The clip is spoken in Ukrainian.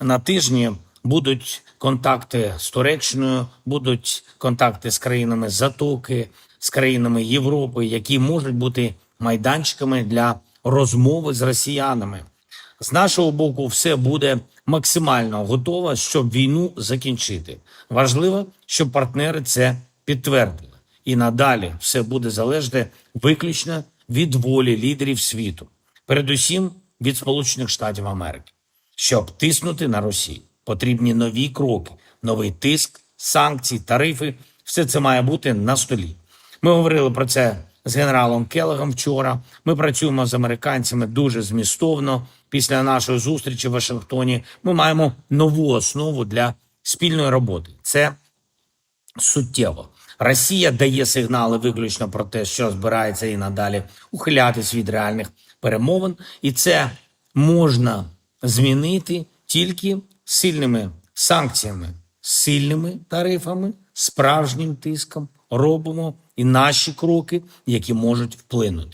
на тижні будуть контакти з Туреччиною, будуть контакти з країнами Затоки, з країнами Європи, які можуть бути майданчиками для розмови з росіянами. З нашого боку, все буде максимально готово, щоб війну закінчити. Важливо, щоб партнери це підтвердили. І надалі все буде залежати виключно від волі лідерів світу, передусім від Сполучених Штатів Америки. Щоб тиснути на Росію, потрібні нові кроки, новий тиск, санкції, тарифи. Все це має бути на столі. Ми говорили про це з генералом Келегом вчора. Ми працюємо з американцями дуже змістовно. Після нашої зустрічі в Вашингтоні ми маємо нову основу для спільної роботи. Це суттєво. Росія дає сигнали виключно про те, що збирається і надалі ухилятись від реальних перемовин, і це можна змінити тільки сильними санкціями, сильними тарифами, справжнім тиском. Робимо і наші кроки, які можуть вплинути.